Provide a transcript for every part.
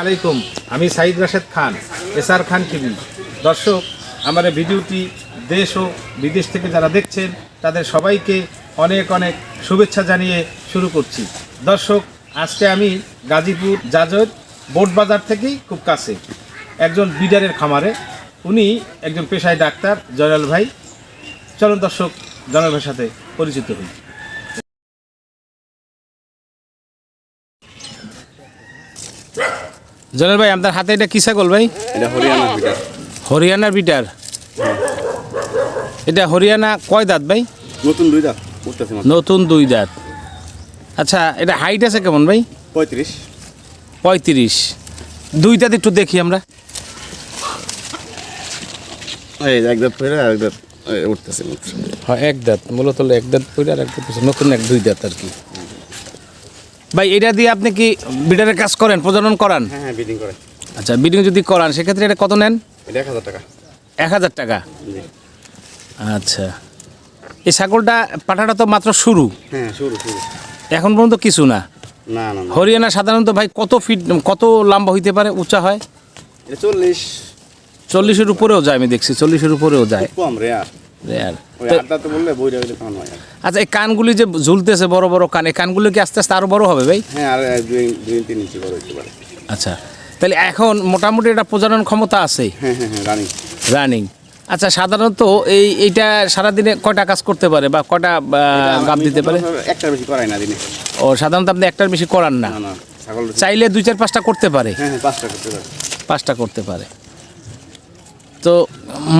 আলাইকুম, আমি Saeed Rashed Khan SR Khan TV. দর্শক, আমার ভিডিওটি দেশ ও বিদেশ থেকে যারা দেখছেন, তাদের সবাইকে অনেক অনেক শুভেচ্ছা জানিয়ে শুরু করছি। দর্শক, আজকে আমি গাজীপুর জাজর বোট বাজার থেকেই খুব কাছে, একজন বিডারের খামারে। উনি একজন পেশায় ডাক্তার, জয়নাল ভাই। চলুন দর্শক, জয়নাল ভাইয়ের সাথে পরিচিত হই। জয়নাল ভাই আপনার হাতে এটা কি ছাগল ভাই? এটা হরিয়ানা হরিয়ানার বিটার? এটা হরিয়ানা কয় দাঁত ভাই? নতুন দুই দাঁত নতুন দুই দাঁত। আচ্ছা এটা হাইট আছে কেমন ভাই? পঁয়ত্রিশ। পঁয়ত্রিশ। দুই দাঁত একটু দেখি আমরা। এই এক দাঁত ফেরে এক দাঁত উঠতেছে হ্যাঁ এক দাঁত। মূলত এক দাঁত পইরে আর এক দাঁত নতুন এক দুই দাঁত আর কি। ভাই এটা দিয়ে আপনি কি বিটারের কাজ করেন প্রজনন করান? হ্যাঁ হ্যাঁ বিডিং করে আচ্ছা বিডিং যদি করান সেক্ষেত্রে এটা কত নেন? এটা এক হাজার টাকা। এক হাজার টাকা? জি। আচ্ছা। এই ছাগলটা পাঠাটা তো মাত্র শুরু? হ্যাঁ শুরু শুরু। এখন পর্যন্ত কিছু না? না না না। হরিয়ানা সাধারণত ভাই কত ফিট কত লম্বা হইতে পারে উঁচা হয়? এটা চল্লিশ। চল্লিশের উপরেও যায় আমি দেখছি চল্লিশের উপরেও যায়। খুব কম রে আর আচ্ছা এই কানগুলি যে ঝুলতেছে বড় বড় কান এই কানগুলি কি আস্তে আস্তে আরও বড় হবে ভাই? হ্যাঁ আর দুই দুই তিন ইঞ্চি বড় হইতে পারে। আচ্ছা তাহলে এখন মোটামুটি এটা প্রজনন ক্ষমতা আছে? হ্যাঁ হ্যাঁ হ্যাঁ রানিং রানিং আচ্ছা সাধারণত এই এইটা সারাদিনে কয়টা কাজ করতে পারে বা কয়টা গাপ দিতে পারে? একটা বেশি করাই না দিনে। ও সাধারণত আপনি একটার বেশি করান না? চাইলে দুই চার পাঁচটা করতে পারে? হ্যাঁ পাঁচটা করতে পারে। পাঁচটা করতে পারে। তো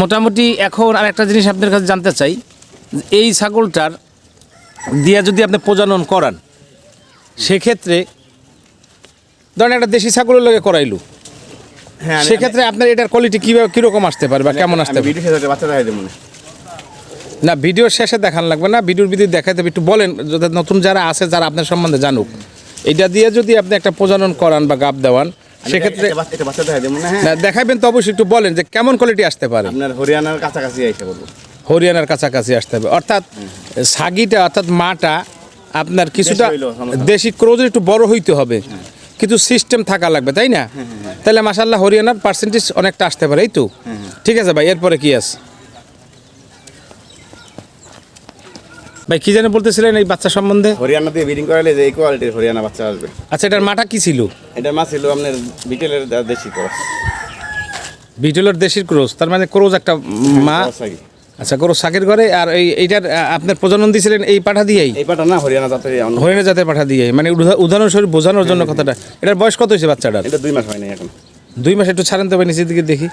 মোটামুটি এখন আর একটা জিনিস আপনার কাছে জানতে চাই এই ছাগলটার দিয়া যদি আপনি প্রজনন করান সেক্ষেত্রে ধরেন একটা দেশি ছাগলের লগে করাইলু হ্যাঁ সেক্ষেত্রে আপনার এটার কোয়ালিটি কীভাবে কীরকম আসতে পারে বা কেমন আসতে পারে? ভিডিও বাচ্চা দেখাই দেবো না ভিডিও শেষে দেখান লাগবে না ভিডিওর ভিতরে দেখাতে হবে একটু বলেন নতুন যারা আছে যারা আপনার সম্বন্ধে জানুক। এটা দিয়ে যদি আপনি একটা প্রজনন করান বা গাপ দেওয়ান সেক্ষেত্রে এটা বাচ্চা হ্যাঁ? দেখাবেন তো অবশ্যই একটু বলেন যে কেমন কোয়ালিটি আসতে পারে। আপনার হরিয়ানার কাছাকাছি আইসা হরিয়ানার কাছাকাছি আসতে হবে। অর্থাৎ সাগিটা অর্থাৎ মাটা আপনার কিছুটা দেশি ক্রোজের একটু বড় হইতে হবে। কিছু সিস্টেম থাকা লাগবে তাই না? তাহলে মাসাল্লাহ হরিয়ানার পার্সেন্টেজ অনেকটা আসতে পারে এই তো? ঠিক আছে ভাই এরপরে কি আছে? ভাই কি জানে বলতেছিলেন এই বাচ্চা সম্বন্ধে? হরিয়ানা দিয়ে ব্রিডিং করালে যে এই কোয়ালিটির হরিয়ানা বাচ্চা আসবে। আচ্ছা এটার মাটা কি ছিল? এটা মাছ ছিল আপনার বিটেলের দেশি ক্রস। বিটেলের দেশির ক্রোজ তার মানে ক্রোজ একটা মা? আচ্ছা ক্রোজ শাকের ঘরে আর এই এইটার আপনার প্রজনন দিয়েছিলেন এই পাঠা দিয়েই? এই পাঠা না হরিয়ানা জাতের হরিণা জাতের পাঠা দিয়ে মানে উদা- উদাহরণস্বরূপ বোঝানোর জন্য কথাটা। এটার বয়স কত হয়েছে বাচ্চাটার? এটা দুই মাস হয়নি এখন। দুই মাস একটু ছাড়েন তো ভাই নিচের দিকে দেখি।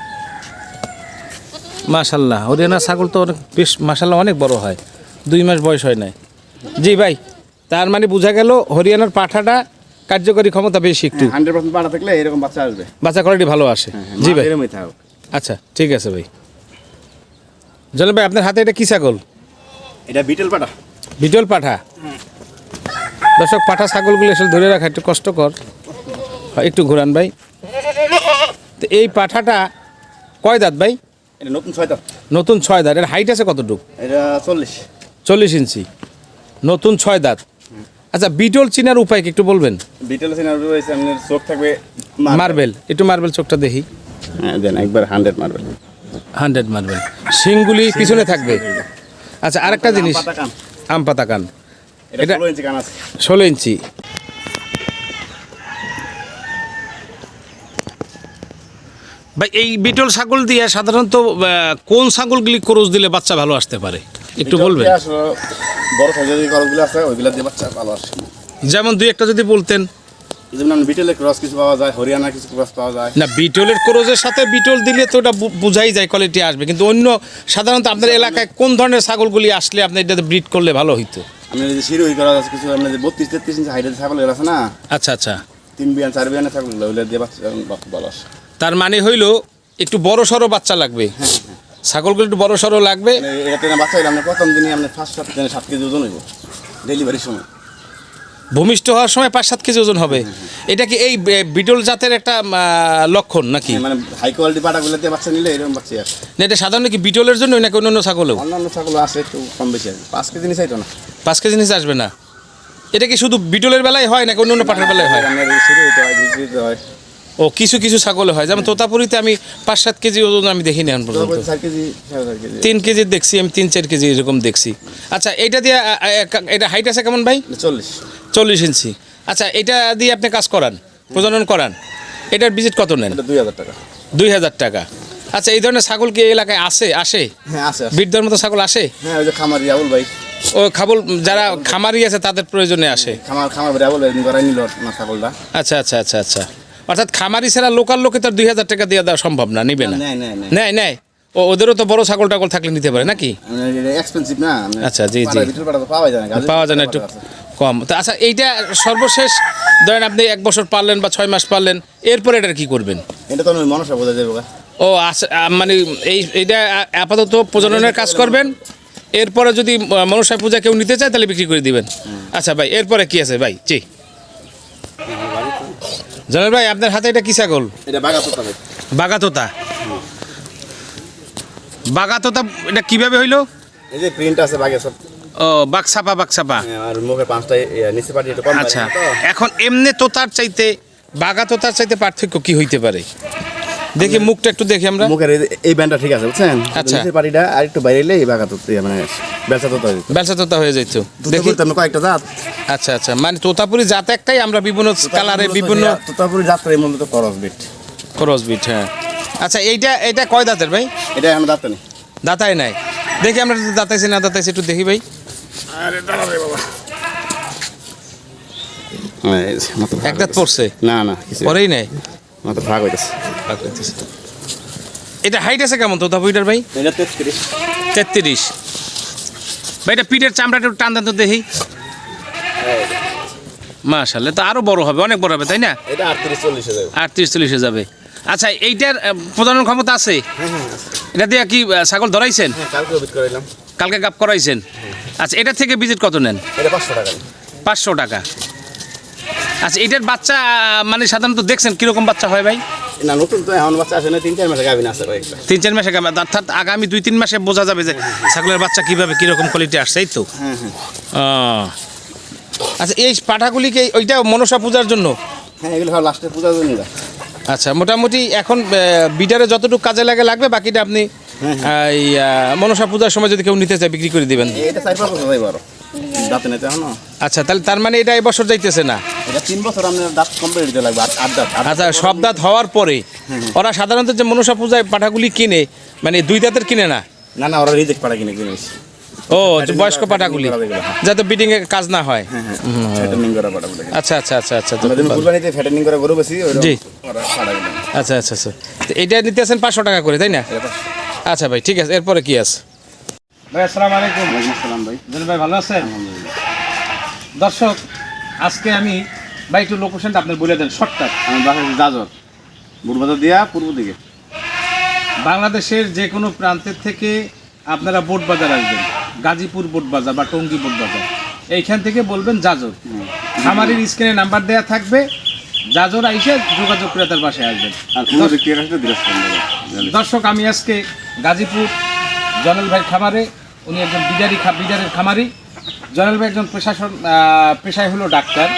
মাশাল্লাহ হরিয়ানা ছাগল তো অনেক বেশ মাশাল্লাহ অনেক বড় হয়। দুই মাস বয়স হয় নাই। জি ভাই তার মানে বোঝা গেল হরিয়ানার পাঠাটা কার্যকরী ক্ষমতা বেশি একটু। হান্ড্রেড পার্সেন্ট পাটা থাকলে এরকম বাচ্চা আসবে। বাচ্চা কোয়ালিটি ভালো আসে। জি ভাই। এরমই থাকুক। আচ্ছা ঠিক আছে ভাই। জলে ভাই আপনার হাতে এটা কি ছাগল? এটা বিটেল পাটা বিটল পাঠা? দর্শক পাঠা ছাগলগুলো আসলে ধরে রাখা একটু কষ্টকর। হয়, একটু ঘুরান ভাই। তো এই পাঠাটা কয় দাঁত ভাই? এটা নতুন ছয়টা নতুন ছয় দাঁত এর হাইট আছে কতটুকু? এটা চল্লিশ। চল্লিশ ইঞ্চি। নতুন ছয় দাঁত। আচ্ছা বিটল চিনার উপায় কি একটু বলবেন? বিটেল সিনার রয়েছে আপনার চোখ থাকবে মার্বেল। একটু মার্বেল চোখটা দেখি। হ্যাঁ দেন একবার হান্ড্রেড মার্বেল। Hundred marble. শিংগুলি পিছনে থাকবে। আচ্ছা আরেকটা জিনিস। আম পাতা কান। এটা ষোলো ইঞ্চি ভাই এই বিটল ছাগল দিয়ে সাধারণত কোন ছাগলগুলি ক্রোজ দিলে বাচ্চা ভালো আসতে পারে? একটু বলবেন। বড় সাইজের যে আছে ওইগুলো দিয়ে বাচ্চা ভালো আসে। যেমন দুই একটা যদি বলতেন। যেমন বিটেলের ক্রস কিছু পাওয়া যায় হরিয়ানা কিছু ক্রস পাওয়া যায়। না বিটলের ক্রোজের সাথে বিটল দিলে তো ওটা বুঝাই যায় কোয়ালিটি আসবে। কিন্তু অন্য সাধারণত আপনার এলাকায় কোন ধরনের ছাগলগুলি আসলে আপনি এটাতে ব্রিড করলে ভালো হইতো? আপনার যে শিরোই করা আছে কিছু যে বত্রিশ তেত্রিশ ইঞ্চি হাইটের ছাগল আছে না? আচ্ছা আচ্ছা। তিন বিয়ান চার বিয়ানের ছাগলগুলো ওইগুলো দিয়ে বাচ্চা বাচ্চা ভালো আসে। তার মানে হইল একটু বড় সড়ো বাচ্চা লাগবে। ছাগলগুলো একটু বড় সড়ো লাগবে। মানে বাচ্চা প্রথম দিনই আপনার ফার্স্ট সাত দিনে সাত কেজি ওজন হইব ডেলিভারির সময়। ভূমিষ্ঠ হওয়ার সময় পাঁচ সাত কেজি ওজন হবে। এটা কি এই বিটল জাতের একটা লক্ষণ নাকি? মানে হাই কোয়ালিটি পাটাগুলো দিয়ে বাচ্চা নিলে এরকম বাচ্চা আসে। না এটা সাধারণত কি বিটলের জন্য নাকি অন্য অন্য ছাগলেও? অন্যান্য ছাগল আছে একটু কম বেশি আছে পাঁচ কেজি নিচাইতো না। পাঁচ কেজি নিচে আসবে না। এটা কি শুধু বিটলের বেলায় হয় নাকি অন্য অন্য পাঠার বেলায় হয় আপনার হয় হয়। ও কিছু কিছু ছাগলে হয়। যেমন তোতাপুরিতে আমি পাঁচ সাত কেজি ওজন আমি দেখিনি এখন পর্যন্ত। তিন কেজি দেখছি আমি তিন চার কেজি এরকম দেখছি। আচ্ছা এইটা দিয়ে এটা হাইট আছে কেমন ভাই? চল্লিশ। চল্লিশ ইঞ্চি। আচ্ছা এটা দিয়ে আপনি কাজ করান প্রজনন করান। এটার ভিজিট কত নেন? দুই হাজার টাকা। দুই হাজার টাকা। আচ্ছা এই ধরনের ছাগল কি এলাকায় আসে? আসে? হ্যাঁ। বিদ্যার মতো ছাগল আসে? হ্যাঁ ওই যে খামার আবুল ভাই। ও খাবল যারা খামারি আছে তাদের প্রয়োজনে আসে। খামার খামার ভাই ভাই নিল না ছাগলটা। আচ্ছা আচ্ছা আচ্ছা আচ্ছা। অর্থাৎ খামারি ছাড়া লোকাল লোকে তো দুই হাজার টাকা দিয়ে দেওয়া সম্ভব না নিবে না। নেয় নেয়। ও ওদেরও তো বড় ছাগল টাগল থাকলে নিতে পারে নাকি? এক্সপেন্সিভ না মানে আচ্ছা, জি, জি। পাওয়া যায় না একটু কম। তো আচ্ছা এইটা সর্বশেষ ধরেন আপনি এক বছর পারলেন বা ছয় মাস পারলেন এরপরে এটার কি করবেন? এটা তো বোঝা যাবে ও আচ্ছা মানে এই এইটা আপাতত প্রজননের কাজ করবেন। এরপরে যদি মনসা পূজা কেউ নিতে চায় তাহলে বিক্রি করে দিবেন। আচ্ছা ভাই এরপরে কি আছে ভাই? জি। জানেন ভাই আপনার হাতে এটা কি ছাগল? এটা বাগা তো তোতা বাগাতোতা বাগাতোতা এটা কীভাবে হইল? এই যে প্রিন্ট আছে বাগে সব। ও বাকসাপা বাকসাপা হ্যাঁ, আর মুখে পাঁচটা নিচে পাটি একটু কম আচ্ছা এখন এমনি তোতার চাইতে বাগা তোতার চাইতে পার্থক্য কি হইতে পারে? দেখি মুখটা একটু দেখি আমরা। মুখের এই- এই ব্যান্ডটা ঠিক আছে বুঝছেন? আচ্ছা। নিচের পাটিটা আর একটু বাইরে এলে এই বাগা তো ইয়ে মানে বেচা তো তৈরি ব্যবসা তোতা হয়ে যাইত দেখি। তো কয়েকটা জাত। আচ্ছা আচ্ছা। মানে তোতাপুরি জাত একটাই আমরা বিভিন্ন কালারে বিভিন্ন তোতাপুরি জাত করে মূলত করস বিট। ক্রস বিট হ্যাঁ। আচ্ছা এইটা এটা কয় দাঁতের ভাই? এটা এখন দাঁত নেই। দাঁতাই নাই। দেখি আমরা যদি দাঁতাইছি না দাঁতাইছি একটু দেখি ভাই। আরে দাঁড়াবে বাবা। হ্যাঁ, এই এক দাঁত। পড়ছে? না না পরেই নাই? মাত্র ভাগ হইতেছে। এটা হাইট আছে কেমন তোতাপুরিটার ভাই? এটা তেত্রিশ। তেত্রিশ। ভাই এটা পিঠের চামড়াটা একটু টান টান তো দেখি। মাশাল্লাহ তো আরও বড় হবে অনেক বড় হবে তাই না? এটা আটত্রিশ চল্লিশে যাবে। আটত্রিশ চল্লিশে যাবে। আচ্ছা এইটার প্রজনন ক্ষমতা আছে? এটা দিয়ে কি ছাগল ধরাইছেন? হ্যাঁ কালকে গাপ করাইছেন? আচ্ছা এটা থেকে ভিজিট কত নেন? পাঁচশো টাকা। পাঁচশো টাকা। আচ্ছা এটার বাচ্চা মানে সাধারণত দেখছেন কীরকম বাচ্চা হয় ভাই? না নতুন তো এখন বাচ্চা আসে না তিন চার মাসে গাভিন আছে কয়েকটা তিন চার মাসে গাবে অর্থাৎ আগামী দুই তিন মাসে বোঝা যাবে যে ছাগলের বাচ্চা কীভাবে কীরকম কোয়ালিটি আসছে এই তো। আচ্ছা এই পাঠাগুলিকে ওইটা মনসা পূজার জন্য? হ্যাঁ এগুলো লাস্টে পূজার জন্য আচ্ছা মোটামুটি এখন বিডারে যতটুকু কাজে লাগে লাগবে বাকিটা আপনি এই মনসা পূজার সময় যদি কেউ নিতে চায় বিক্রি করে দিবেন। আচ্ছা তাহলে তার মানে এটা এবছর যাইতেছে না? তিন বছর আপনার দাঁত কমপ্লিট দিতে লাগবে আট আট দাঁত আচ্ছা সব দাঁত হওয়ার পরে ওরা সাধারণত যে মনসা পূজায় পাঠাগুলি কিনে মানে দুই দাঁতের কিনে না? না না ওরা রিজেক্ট পাড়া কিনে কিনেছি ও যে বয়স্ক পাঠাগুলি যাতে বিডিং এ কাজ না হয়। বলে। আচ্ছা আচ্ছা আচ্ছা আচ্ছা তো আমরা যেমন কুরবানিতে ফ্যাটেনিং করা গরু বেশি জি। কিনে। আচ্ছা আচ্ছা আচ্ছা। তো এইটা নিতে আছেন পাঁচশো টাকা করে তাই না? আচ্ছা ভাই ঠিক আছে এরপরে কি আছে? ভাই আসসালামু আলাইকুম। আসসালাম ভাই। ভাই ভালো আছেন? দর্শক আজকে আমি ভাই একটু লোকেশনটা আপনি বলে দেন শর্টকাট আমি বাসা জাজর বুড়বাজার দিয়া পূর্ব দিকে। বাংলাদেশের যে কোনো প্রান্তের থেকে আপনারা বোট বাজার আসবেন। গাজীপুর বোট বাজার বা টঙ্গী বোট বাজার। এইখান থেকে বলবেন জাজর খামারির স্ক্রিনে নাম্বার দেওয়া থাকবে। জাজর আইসে যোগাযোগ করে তার বাসায় আসবেন। দর্শক আমি আজকে গাজীপুর জনেল ভাই খামারে উনি একজন বিজারি বিজারের খামারি। জনেল ভাই একজন প্রশাসন পেশায় হলো ডাক্তার।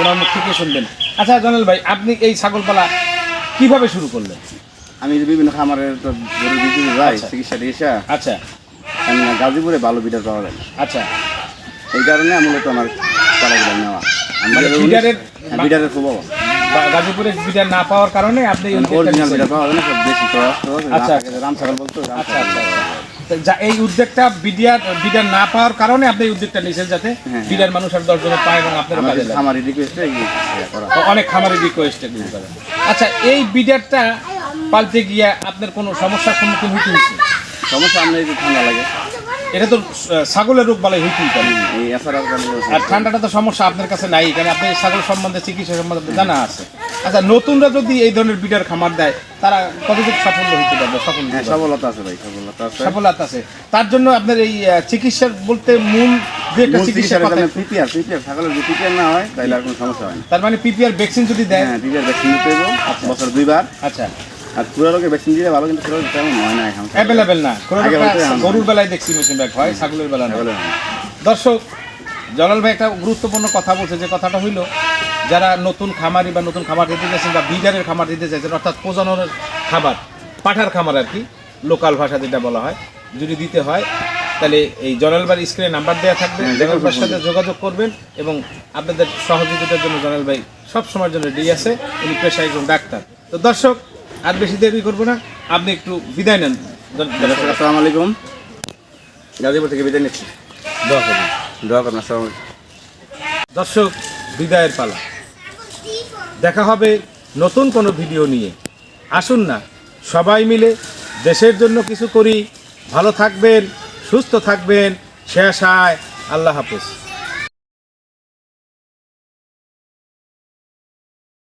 ওনার মুখ থেকে শুনবেন। আচ্ছা জনেল ভাই আপনি এই ছাগলপালা কীভাবে শুরু করলেন? আমি বিভিন্ন খামারের তো গরু বিক্রি যাই আচ্ছা। চিকিৎসা টিকিৎসা। আচ্ছা। আমি গাজীপুরে ভালো বিটার পাওয়া যায়। আচ্ছা। এই কারণে মূলত আমার পাড়াগুলো নেওয়া। মানে বিডারের- হ্যাঁ, খুব গাজীপুরে বিটার না পাওয়ার কারণে আপনি অরিজিনাল নিয়েছেন। পাওয়া যায় না সব দেশি আচ্ছা, রাম- ছাগল বলতো আচ্ছা আচ্ছা। যা এই উদ্যোগটা বিডিয়ার বিডার না পাওয়ার কারণে আপনি এই উদ্যোগটা নিয়েছেন যাতে হ্যাঁ। বিডার মানুষ আর দশজনে পায় এবং আপনার কাজে খামারি রিকোয়েস্টে অনেক খামারে রিকোয়েস্ট আচ্ছা এই বিডারটা পালতে গিয়ে আপনার কোনো সমস্যার সম্মুখীন হইতে হয়েছে? সমস্যা আমরা এই ঠান্ডা লাগে। এটা তো ছাগলের রোগ বালাই হইতেই পারে। আর ঠান্ডাটা তো সমস্যা আপনার কাছে নাই কারণ আপনি ছাগল সম্বন্ধে চিকিৎসা সম্বন্ধে জানা আছে। আচ্ছা নতুনরা যদি এই ধরনের বিডার খামার দেয় তারা কতটুকু সাফল্য হইতে পারবে? সফল হ্যাঁ সফলতা আছে ভাই সফলতা আছে। সফলতা আছে। তার জন্য আপনার এই চিকিৎসার বলতে মূল যে একটা চিকিৎসা পিপিআর পিপিআর ছাগলের যদি পিপিআর না হয় তাহলে আর কোনো সমস্যা হয় না। তার মানে পিপিআর ভ্যাকসিন যদি দেয়? হ্যাঁ পিপিআর ভ্যাকসিন দিতে হইব বছর দুইবার। আচ্ছা। আর পুরো লোকে ভ্যাকসিন দিলে ভালো কিন্তু পুরো তেমন হয় না এখন। অ্যাভেলেবেল না। গরুর বেলায় দেখছি মেশিন ব্যাগ হয় ছাগলের বেলা না। দর্শক জলাল ভাই একটা গুরুত্বপূর্ণ কথা বলছে যে কথাটা হইল যারা নতুন খামারি বা নতুন খামার দিতে চাইছেন বা বিডারের খামার দিতে চাইছেন অর্থাৎ প্রজননের খাবার পাঠার খামার আর কি লোকাল ভাষা যেটা বলা হয় যদি দিতে হয় তাহলে এই জনালবার স্ক্রিনে নাম্বার দেওয়া থাকবে জনালবার সাথে যোগাযোগ করবেন এবং আপনাদের সহযোগিতার জন্য জনাল ভাই সব সময়ের জন্য রেডি আছে উনি পেশায় একজন ডাক্তার। তো দর্শক আর বেশি দেরি করব না আপনি একটু বিদায় নেন। আসসালামু আলাইকুম। গাজীপুর থেকে বিদায় নিচ্ছি। দোয়া করুন দোয়া করুন আসসালামু আলাইকুম। দর্শক বিদায়ের পালা। দেখা হবে নতুন কোনো ভিডিও নিয়ে। আসুন না, সবাই মিলে দেশের জন্য কিছু করি। ভালো থাকবেন, সুস্থ থাকবেন। শেষ আয়। আল্লাহ হাফেজ।